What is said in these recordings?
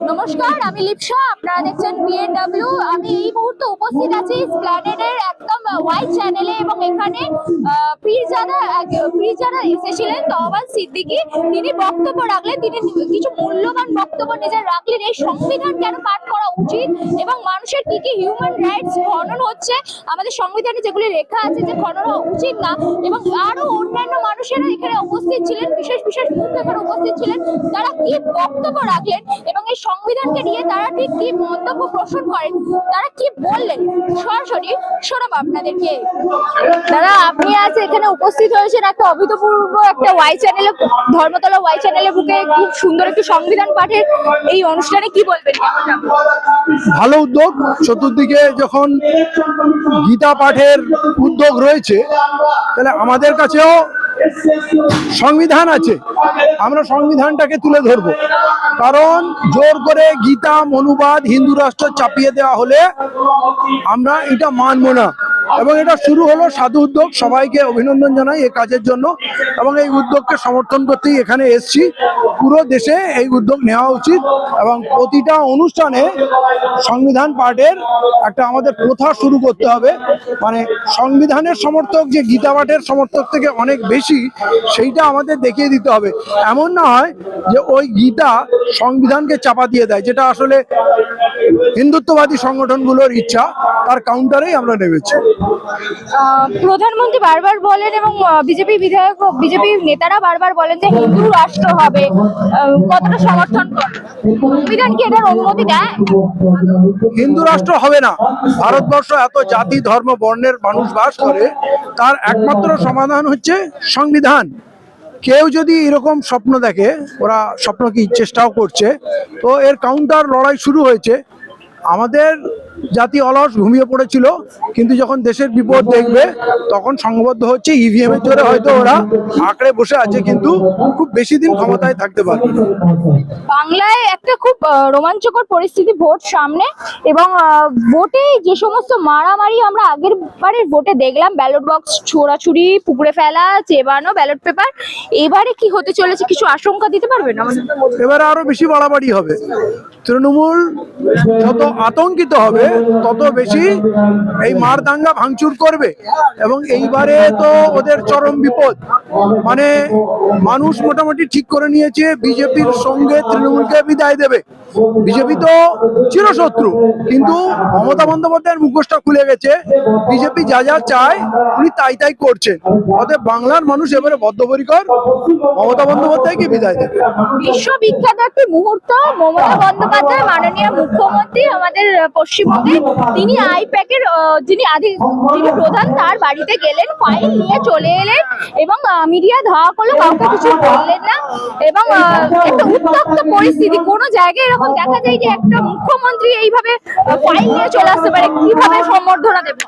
নমস্কার, আমি লিপসা, আপনারা দেখছেন বিএনডব্লিউ আমি এই মুহূর্তে উপস্থিত আছি স্প্ল্যানেডের একদম ওয়াইড চ্যানেলে এবং এখানে পীরজাদা পীরজাদা এসেছিলেন, তহবাল সিদ্দিকী। তিনি বক্তব্য রাখলেন, তিনি কিছু মূল্যবান বক্তব্য নিজের রাখলেন। এই সংবিধান কেন পাঠ করা উচিত এবং মানুষের কি কি হিউম্যান রাইটস খনন হচ্ছে? আমাদের সংবিধানে যেগুলি লেখা আছে, যে খনন হওয়া উচিত না, এবং আরও অন্যান্য মানুষেরা এখানে উপস্থিত ছিলেন, বিশেষ বিশেষ মুখ উপস্থিত ছিলেন, তারা কি বক্তব্য রাখলেন এবং এই সংবিধানকে নিয়ে তারা ঠিক কি মন্তব্য পোষণ করেন, তারা কি বললেন? সরাসরি শোনাবো আপনাদেরকে। দাদা, আপনি আজ এখানে উপস্থিত হয়েছেন একটা অভূতপূর্ব একটা ওয়াই চ্যানেলে ধর্মতলা ওয়াই চ্যানেলে বুকে খুব সুন্দর একটি সংবিধান পাঠের এই অনুষ্ঠানে কি বলবেন? ভালো উদ্যোগ। চতুর্দিকে যখন গীতা পাঠের উদ্যোগ রয়েছে, তাহলে আমাদের কাছেও সংবিধান আছে। আমরা সংবিধানটাকে তুলে ধরব। কারণ জোর করে গীতা, মনুবাদ, হিন্দু রাষ্ট্র চাপিয়ে দেওয়া হলে আমরা এটা মানবো না। এবং এটা শুরু হলো সাধু উদ্যোগ। সবাইকে অভিনন্দন জানাই এই কাজের জন্য। এবং এই উদ্যোগকে সমর্থন করতেই এখানে এসছি। পুরো দেশে এই উদ্যোগ নেওয়া উচিত এবং প্রতিটা অনুষ্ঠানে সংবিধান পাঠের একটা আমাদের প্রথা শুরু করতে হবে। মানে সংবিধানের সমর্থক যে গীতা পাঠের সমর্থক থেকে অনেক বেশি, সেইটা আমাদের দেখিয়ে দিতে হবে। এমন না হয় যে ওই গীতা সংবিধানকে চাপা দিয়ে দেয়, যেটা আসলে হিন্দুত্ববাদী সংগঠনগুলোর ইচ্ছা। তার কাউন্টারেই আমরা নেমেছি। প্রধানমন্ত্রী বারবার বলেন এবং বিজেপি বিধায়ক বিজেপি নেতারা বারবার বলেন যে হিন্দু রাষ্ট্র হবে। কতটা সমর্থন সংবিধান কি এটার অনুমতি দেয়? হিন্দু রাষ্ট্র হবে না। ভারতবর্ষ এত জাতি ধর্ম বর্ণের মানুষ বাস করে তার একমাত্র সমাধান হচ্ছে সংবিধান। কেউ যদি এরকম স্বপ্ন দেখে ওরা স্বপ্ন কি চেষ্টাও করছে তো এর কাউন্টার লড়াই শুরু হয়েছে। আমাদের জাতি অলস ঘুমিয়ে পড়েছিল কিন্তু যখন দেশের বিপদ দেখবে তখন সংঘবদ্ধ হচ্ছে ইভিএম এর জোরে। হয়তো ওরা আঁকড়ে বসে আছে কিন্তু খুব বেশি দিন ক্ষমতায় থাকতে পারবে বাংলায় একটা খুব রোমাঞ্চকর পরিস্থিতি ভোট সামনে এবং ভোটে যে সমস্ত মারামারি আমরা আগের বারের ভোটে দেখলাম ব্যালট বক্স ছোড়াছুরি পুকুরে ফেলা চেবানো ব্যালট পেপার এবারে কি হতে চলেছে কিছু আশঙ্কা দিতে পারবেন আমাদের এবারে আরও বেশি বাড়াবাড়ি হবে। তৃণমূল যত আতঙ্কিত হবে তত বেশি এই মার দাঙ্গা ভাঙচুর করবে। এবং এইবারে তো ওদের চরম বিপদ। মানে মানুষ মোটামুটি ঠিক করে নিয়েছে, বিজেপির সঙ্গে তৃণমূলকে বিদায় দেবে। বিজেপি তো চিরশত্রু, কিন্তু মমতা বন্দ্যোপাধ্যায়ের মুখোশটা খুলে গেছে। বিজেপি যা যা চায়, উনি তাই তাই করছেন। অতএব বাংলার মানুষ এবারে বদ্ধপরিকর, মমতা বন্দ্যোপাধ্যায়কে বিদায় দেবে। বিশ্ববিখ্যাত একটি মুহূর্ত। মমতা বন্দ্যোপাধ্যায়, মাননীয় মুখ্যমন্ত্রী, আমাদের পশ্চিমবঙ্গে তিনি আইপ্যাকের যিনি আধি যিনি প্রধান তার বাড়িতে গেলেন ফাইল নিয়ে চলে এলেন এবং মিডিয়া ধাওয়া করল কাউকে কিছু বললেন না। এবং একটা উত্তপ্ত পরিস্থিতি। কোনো জায়গায় এরকম দেখা যায় যে একটা মুখ্যমন্ত্রী এইভাবে ফাইল নিয়ে চলে আসতে পারে কীভাবে সম্বর্ধনা দেবে?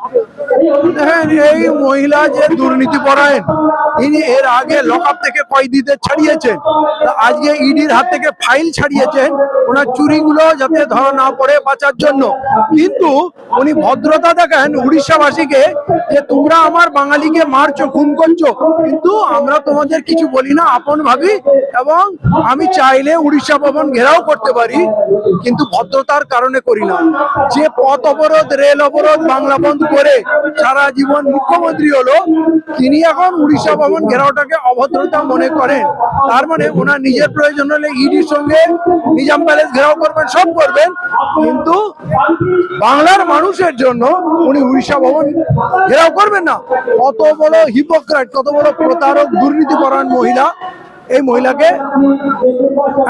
এই মহিলা যে দুর্নীতি পরায়ণ ইনি এর আগে লকআপ থেকে কয়েদিদের ছাড়িয়েছেন। আজকে ইডির হাত থেকে ফাইল ছাড়িয়েছেন ওনার চুরিগুলো যাতে ধরা না পড়ে বাঁচার জন্য। কিন্তু উনি ভদ্রতা দেখান উড়িষ্যাবাসীকে যে তোমরা আমার বাঙালিকে মারছো, খুন করছ। কিন্তু আমরা তোমাদের কিছু বলি না, আপন ভাবি, এবং আমি চাইলে উড়িষ্যা ভবন ঘেরাও করতে পারি, কিন্তু ভদ্রতার কারণে করি না। যে পথ অবরোধ, রেল অবরোধ, বাংলা বন্ধ করে সারা জীবন মুখ্যমন্ত্রী হলো, তিনি এখন উড়িষ্যা ভবন ঘেরাওটাকে অভদ্রতা মনে করেন। তার মানে ওনার নিজের প্রয়োজন হলে ইডির সঙ্গে নিজাম প্যালেস ঘেরাও করবেন, সব করবেন। কিন্তু বাংলার মানুষের জন্য উনি উড়িষ্যা ভবন ঘেরাও করবেন না। কত বড় হিপোক্রাট কত বড় প্রতারক দুর্নীতি দুর্নীতিপরায়ণ মহিলা এই মহিলাকে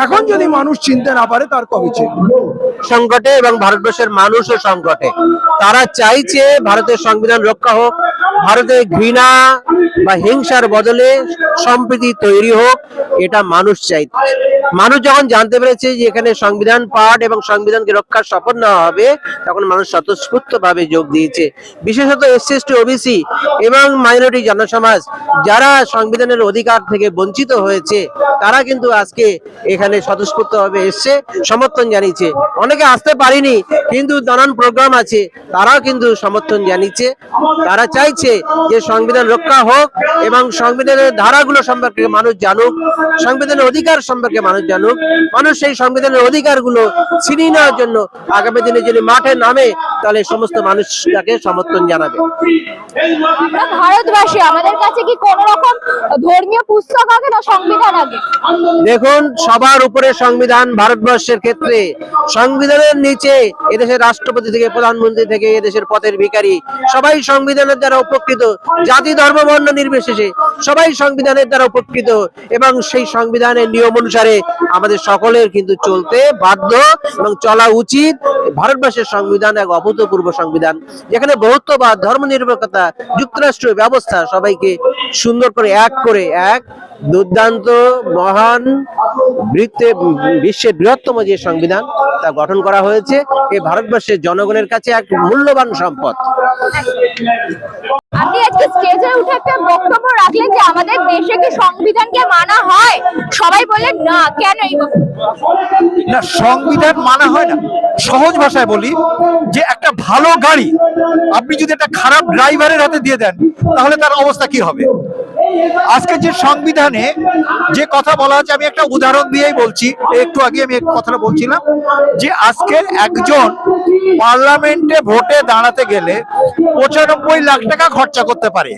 এখন যদি মানুষ চিনতে না পারে, তার কবে সংকটে এবং ভারতবর্ষের মানুষও সংকটে। তারা চাইছে ভারতের সংবিধান রক্ষা হোক ভারতে ঘৃণা বা হিংসার বদলে সম্প্রীতি তৈরি হোক, এটা মানুষ চাইছে। মানুষ যখন জানতে পেরেছে যে এখানে সংবিধান পাঠ এবং সংবিধানকে রক্ষার শপথ নেওয়া হবে, তখন মানুষ স্বতঃস্ফূর্ত ভাবে যোগ দিয়েছে। বিশেষত এসসি এসটি ওবিসি এবং মাইনরিটি জনসমাজ, যারা সংবিধানের অধিকার থেকে বঞ্চিত হয়েছে চাইছে তারা কিন্তু আজকে এখানে স্বতঃস্ফূর্ত ভাবে এসছে, সমর্থন জানিয়েছে। অনেকে আসতে পারেনি, কিন্তু নানান প্রোগ্রাম আছে, তারাও কিন্তু সমর্থন জানিয়েছে। তারা চাইছে যে সংবিধান রক্ষা হোক এবং সংবিধানের ধারাগুলো সম্পর্কে মানুষ জানুক, সংবিধানের অধিকার সম্পর্কে মানুষ জানুক। মানুষ সেই সংবিধানের অধিকারগুলো ছিনিয়ে নেওয়ার জন্য আগামী দিনে যদি মাঠে নামে, তাহলে সমস্ত মানুষ তাকে সমর্থন জানাবে। ভারতবাসী, আমাদের কাছে কি কোন রকম ধর্মীয় পুস্তক আগে না সংবিধান দেখুন, সবার উপরে সংবিধান ভারতবর্ষের ক্ষেত্রে। সংবিধানের নিচে এদেশের রাষ্ট্রপতি থেকে, প্রধানমন্ত্রী থেকে, এদেশের পথের ভিখারি, সবাই সংবিধানের দ্বারা উপকৃত। জাতি, ধর্ম, বর্ণ নির্বিশেষে সবাই সংবিধানের দ্বারা উপকৃত। এবং সেই সংবিধানের নিয়ম অনুসারে আমাদের সকলের কিন্তু চলতে বাধ্য এবং চলা উচিত ভারতবর্ষের সংবিধান, এক অভূতপূর্ব সংবিধান। যেখানে বহুত্ববাদ ধর্মনিরপেক্ষতা যুক্তরাষ্ট্রীয় ব্যবস্থা সবাইকে সুন্দর করে এক করে, এক দুর্দান্ত মহান বৃত্তে বিশ্বের বৃহত্তম যে সংবিধান তা গঠন করা হয়েছে এই ভারতবর্ষের জনগণের কাছে এক মূল্যবান সম্পদ। আপনি আজকে স্টেজে উঠে একটা বক্তব্য রাখলেন যে আমাদের দেশে কি সংবিধানকে মানা হয়? সবাই বললেন না কেন না সংবিধান মানা হয় না। সহজ ভাষায় বলি যে একটা ভালো গাড়ি আপনি যদি একটা খারাপ ড্রাইভারের হাতে দিয়ে দেন তাহলে তার অবস্থা কি হবে? আজকে যে সংবিধানে যে কথা বলা আছে, আমি একটা উদাহরণ দিয়েই বলছি, একটু আগে আমি কথাটা বলছিলাম, যে আজকে একজন পার্লামেন্টে ভোটে দাঁড়াতে গেলে পঁচানব্বই লাখ টাকা খরচা করতে পারে।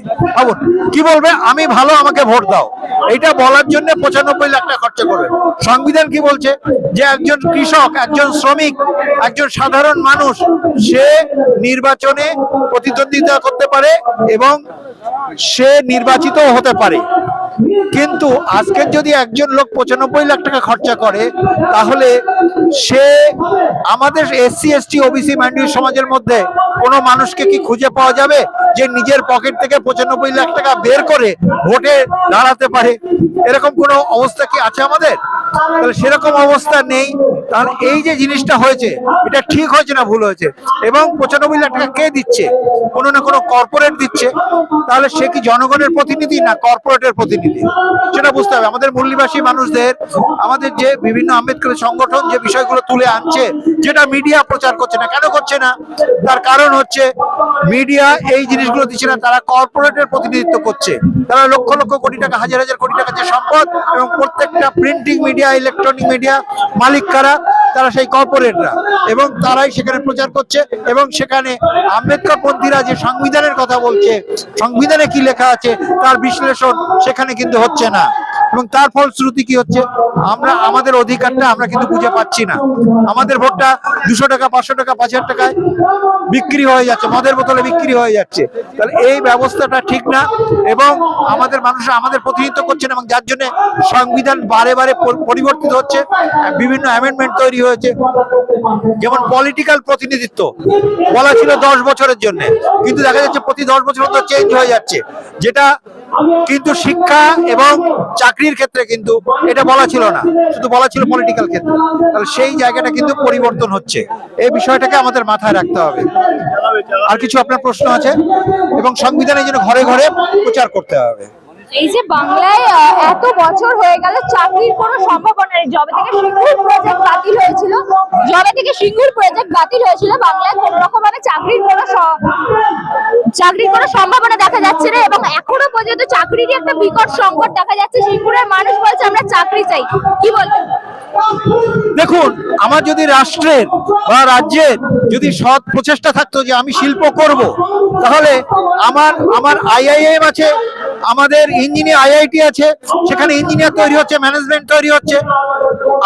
কি বলবে? আমি ভালো, আমাকে ভোট দাও। এটা বলার জন্য পঁচানব্বই লাখ টাকা খরচা করবে। সংবিধান কি বলছে? যে একজন কৃষক, একজন শ্রমিক, একজন সাধারণ মানুষ, সে নির্বাচনে প্রতিদ্বন্দ্বিতা করতে পারে এবং সে নির্বাচিত হতে পারে। কিন্তু আজকের যদি একজন লোক পঁচানব্বই লাখ টাকা খরচা করে, তাহলে সে আমাদের এসসি, এসটি, ওবিসি মাইনরিটি সমাজের মধ্যে কোনো মানুষকে কি খুঁজে পাওয়া যাবে যে নিজের পকেট থেকে পঁচানব্বই লাখ টাকা বের করে ভোটে দাঁড়াতে পারে? এরকম কোনো অবস্থা কি আছে আমাদের? তাহলে সেরকম অবস্থা নেই। তাহলে এই যে জিনিসটা হয়েছে, এটা ঠিক হয়েছে না ভুল হয়েছে? এবং পঁচানব্বই লাখ টাকা কে দিচ্ছে? কোনো না কোনো কর্পোরেট দিচ্ছে। তাহলে সে কি জনগণের প্রতিনিধি না কর্পোরেটের প্রতিনিধি? সেটা বুঝতে হবে। আমাদের মূল্যবাসী মানুষদের, আমাদের যে বিভিন্ন আম্বেদকর সংগঠন যে বিষয়গুলো তুলে আনছে, যেটা মিডিয়া প্রচার করছে না, কেন করছে না? তার কারণ হচ্ছে, মিডিয়া এই জিনিসগুলো দিচ্ছে না, তারা কর্পোরেটের প্রতিনিধিত্ব করছে। তারা লক্ষ লক্ষ কোটি টাকা, হাজার হাজার কোটি টাকা যে সম্পদ এবং প্রত্যেকটা প্রিন্টিং মিডিয়া ইলেকট্রনিক মিডিয়া মালিক কারা? তারা সেই কর্পোরেটরা এবং তারাই সেখানে প্রচার করছে এবং সেখানে আম্বেদকর পন্থীরা যে সংবিধানের কথা বলছে, সংবিধানে কি লেখা আছে তার বিশ্লেষণ সেখানে কিন্তু হচ্ছে না। এবং তার ফলশ্রুতি কি হচ্ছে? আমরা, আমাদের অধিকারটা আমরা কিন্তু বুঝে পাচ্ছি না। আমাদের ভোটটা দুশো টাকা, পাঁচশো টাকা, পাঁচ হাজার টাকায় বিক্রি হয়ে যাচ্ছে, মদের বোতলে বিক্রি হয়ে যাচ্ছে। তাহলে এই ব্যবস্থাটা ঠিক না এবং আমাদের মানুষ আমাদের প্রতিনিধিত্ব করছেন এবং যার জন্য সংবিধান বারে বারে পরিবর্তিত হচ্ছে। বিভিন্ন অ্যামেন্ডমেন্ট তৈরি হয়েছে? যেমন পলিটিক্যাল প্রতিনিধিত্ব। বলা ছিল দশ বছরের জন্য। কিন্তু দেখা যাচ্ছে প্রতি দশ বছর মতো চেঞ্জ হয়ে যাচ্ছে। যেটা কিন্তু শিক্ষা এবং চাকরির ক্ষেত্রে কিন্তু এটা বলা ছিল না। শুধু বলা ছিল পলিটিক্যাল ক্ষেত্রে। তাহলে সেই জায়গাটা কিন্তু পরিবর্তন হচ্ছে। এই বিষয়টাকে আমাদের মাথায় রাখতে হবে। আর কিছু আপনার প্রশ্ন আছে? এবং সংবিধানের জন্য ঘরে ঘরে প্রচার করতে হবে। এই যে বাংলায় এত বছর হয়ে গেল, চাকরির কোনো সম্ভাবনা নেই। জবে থেকে সিঙ্গুর প্রজেক্ট বাতিল হয়েছিল। জবে থেকে সিঙ্গুর প্রজেক্ট বাতিল হয়েছিল। বাংলায় কোনো রকম ভাবে চাকরির কোনো চাকরির কোনো সম্ভাবনা দেখা যাচ্ছে না এবং এখনও পর্যন্ত চাকরিরই একটা বিকট সংকট দেখা যাচ্ছে। সিঙ্গুরের মানুষ বলছে, আমরা চাকরি চাই। কি বলবেন দেখুন, আমার যদি রাষ্ট্রের বা রাজ্যের যদি সৎ প্রচেষ্টা থাকতো যে আমি শিল্প করব, তাহলে আমার আমার আইআইএম আছে আমাদের ইঞ্জিনিয়ার আইআইটি আছে সেখানে ইঞ্জিনিয়ার তৈরি হচ্ছে ম্যানেজমেন্ট তৈরি হচ্ছে।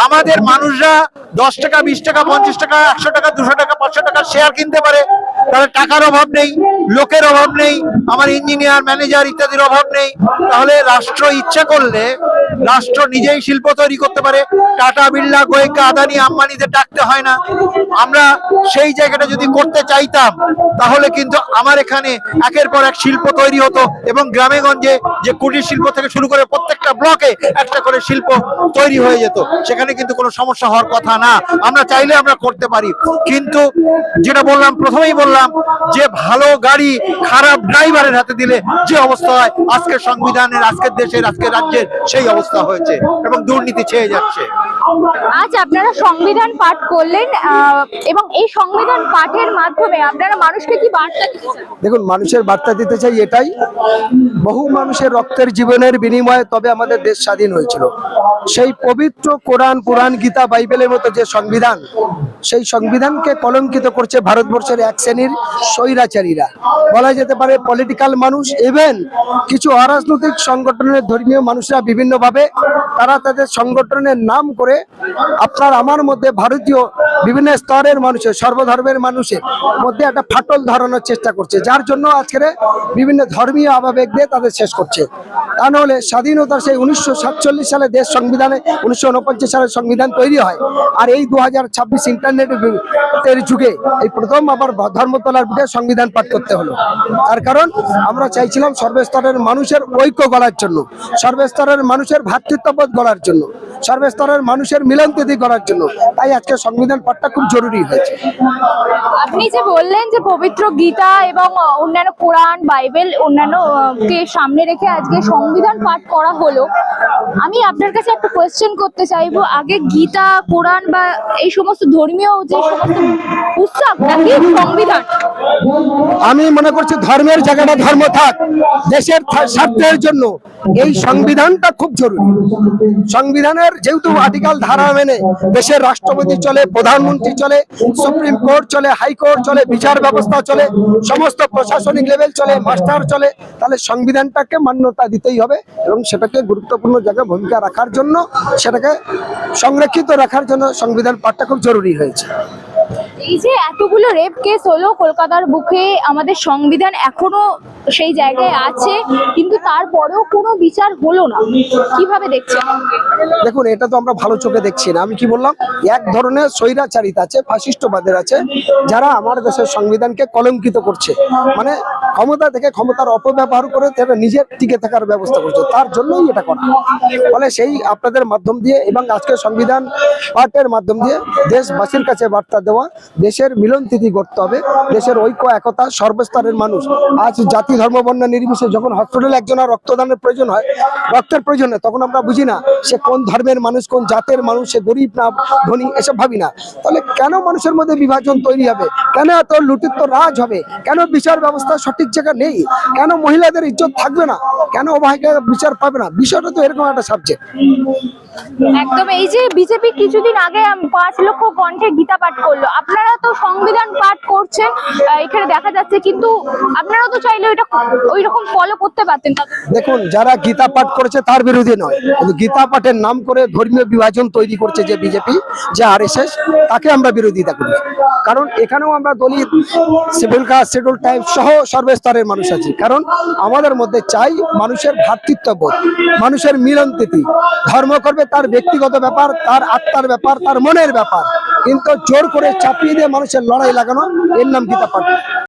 আমাদের মানুষরা দশ টাকা, বিশ টাকা, পঞ্চাশ টাকা, একশো টাকা, দুশো টাকা, পাঁচশো টাকা শেয়ার কিনতে পারে। তাহলে টাকার অভাব নেই, লোকের অভাব নেই, আমার ইঞ্জিনিয়ার ম্যানেজার ইত্যাদির অভাব নেই। তাহলে রাষ্ট্র ইচ্ছা করলে রাষ্ট্র নিজেই শিল্প তৈরি করতে পারে। টাটা, বিড়লা, গোয়েঙ্কা, আদানি আম্বানিতে ডাকতে হয় না। আমরা সেই জায়গাটা যদি করতে চাইতাম, তাহলে কিন্তু আমার এখানে একের পর এক শিল্প তৈরি হতো এবং গ্রামে গঞ্জে যে কুটির শিল্প থেকে শুরু করে প্রত্যেকটা ব্লকে একটা করে শিল্প তৈরি হয়ে যেত। সেখানে কিন্তু কোনো সমস্যা হওয়ার কথা না। আমরা চাইলে আমরা করতে পারি। কিন্তু যেটা বললাম, প্রথমেই বললাম যে ভালো গাড়ি খারাপ ড্রাইভারের হাতে দিলে যে অবস্থা হয়, আজকের সংবিধানের, আজকের দেশের, আজকের রাজ্যের সেই অবস্থা হয়েছে এবং দুর্নীতি ছেয়ে যাচ্ছে। আজ আপনারা সংবিধান পাঠ করলেন এবং এই সংবিধান পাঠের মাধ্যমে আপনারা মানুষকে কি বার্তা দেখুন, মানুষের বার্তা দিতে চাই এটাই। বহু মানুষের রক্তের জীবনের বিনিময়ে তবে আমাদের দেশ স্বাধীন হয়েছিল। সেই পবিত্র কোরআন, পুরাণ, গীতা, বাইবেলের মতো যে সংবিধান, সেই সংবিধানকে কলঙ্কিত করছে ভারতবর্ষের এক শ্রেণির স্বৈরাচারীরা। বলা যেতে পারে পলিটিক্যাল মানুষ ইভেন কিছু অরাজনৈতিক সংগঠনের ধর্মীয় মানুষরা বিভিন্নভাবে তারা তাদের সংগঠনের নাম করে আপনার আমার মধ্যে ভারতীয় বিভিন্ন স্তরের মানুষের সর্বধর্মের মানুষের মধ্যে একটা ফাটল ধরানোর চেষ্টা করছে, যার জন্য আজকের বিভিন্ন ধর্মীয় আবেগ দিয়ে তাদের শেষ করছে। তা নাহলে স্বাধীনতার সেই উনিশশো সাতচল্লিশ সালে দেশ সংবিধানে, উনিশশো উনপঞ্চাশ সালে সংবিধান তৈরি হয়। আর এই দু হাজার ছাব্বিশ ইন্টারনেটের যুগে এই প্রথম আবার ধর্মতলার বুকে সংবিধান পাঠ করতে হলো। তার কারণ আমরা চাইছিলাম সর্বস্তরের মানুষের ঐক্য গড়ার জন্য, সর্বস্তরের মানুষের ভ্রাতৃত্ববোধ গড়ার জন্য। সর্বস্তরের মানুষের মিলনপ্রীতি করার জন্য। তাই আজকে সংবিধান পাঠটা খুব জরুরি হয়েছে। আপনি যে বললেন যে পবিত্র গীতা এবং অন্যান্য কোরআন, বাইবেল, অন্যান্য কে সামনে রেখে আজকে সংবিধান পাঠ করা হলো, আমি আপনার কাছে একটা কোয়েশ্চেন করতে চাইব। আগে গীতা, কোরআন বা এই সমস্ত ধর্মীয় যে সমস্ত পুস্তক নাকি সংবিধান? আমি মনে করছি ধর্মের জায়গাটা ধর্ম থাক, দেশের স্বার্থের জন্য। এই সংবিধানটা খুব জরুরি। সংবিধানের যেহেতু আর্টিকেল ধারা মেনে দেশের রাষ্ট্রপতি চলে, প্রধানমন্ত্রী চলে, সুপ্রিম কোর্ট চলে, হাইকোর্ট চলে, বিচার ব্যবস্থা চলে, সমস্ত প্রশাসনিক লেভেল চলে, মাস্টার চলে, তাহলে সংবিধানটাকে মান্যতা দিতেই হবে এবং সেটাকে গুরুত্বপূর্ণ জায়গায় ভূমিকা রাখার জন্য, সেটাকে সংরক্ষিত রাখার জন্য সংবিধান পাঠটা খুব জরুরি হয়েছে। এই যে এতগুলো রেপ কেস হলো কলকাতার বুকে, আমাদের সংবিধান এখনও সেই জায়গায় আছে, কিন্তু তারপরেও কোনো বিচার হলো না। কীভাবে দেখছেন? দেখুন, এটা তো আমরা ভালো চোখে দেখছি না। আমি কি বললাম? এক ধরনের স্বৈরাচারিতা আছে ফাশিষ্টবাদের আছে, যারা আমার দেশের সংবিধানকে কলঙ্কিত করছে। মানে ক্ষমতা থেকে ক্ষমতার অপব্যবহার করে তারা নিজের টিকে থাকার ব্যবস্থা করছে। তার জন্যই এটা করা। ফলে সেই আপনাদের মাধ্যম দিয়ে এবং আজকে সংবিধান পাঠের মাধ্যম দিয়ে দেশবাসীর কাছে বার্তা দেওয়া দেশের মিলন তিথি করতে হবে, দেশের ঐক্য, একতা সর্বস্তরের মানুষ। আজ জাতি, ধর্ম, বর্ণ, নির্বিশেষে যখন হসপিটালে একজনের রক্তদানের প্রয়োজন হয়, রক্তের প্রয়োজন হয় তখন আমরা বুঝি না সে কোন ধর্মের মানুষ, কোন জাতের মানুষ, সে গরিব না, ধনী, এসব ভাবি না। তাহলে কেন মানুষের মধ্যে বিভাজন তৈরি হবে? কেন এত লুটিত্ব রাজ হবে? কেন বিচার ব্যবস্থা সঠিক জায়গা নেই? কেন মহিলাদের ইজ্জত থাকবে না? কেন অবাহিকা বিচার পাবে না? বিষয়টা তো এরকম একটা সাবজেক্ট একদম, এই যে বিজেপি কিছুদিন আগে পাঁচ লক্ষ কণ্ঠে গীতা পাঠ করল। আপনারা তো সংবিধান পাঠ করছেন এখানে দেখা যাচ্ছে, কিন্তু আপনারা তো চাইলে ওইটা ওই রকম ফলো করতে পারতেন। দেখুন, যারা গীতা পাঠ করেছে, তার বিরোধী নয়। কিন্তু গীতা পাঠের নাম করে ধর্মীয় বিভাজন তৈরি করছে যে বিজেপি যে আর তাকে আমরা বিরোধিতা করি। কারণ এখানেও আমরা Dalit civil caste schedule type সহ সর্বস্তরের মানুষ আছি। কারণ আমাদের মধ্যে চাই মানুষের ভ্রাতৃত্ববোধ, মানুষের মিলন তিথি ধর্ম করবে তার ব্যক্তিগত ব্যাপার, তার আত্মার ব্যাপার, তার মনের ব্যাপার। কিন্তু জোর করে চাপিয়ে দিয়ে মানুষের লড়াই লাগানো, এর নাম গীতা পাঠ।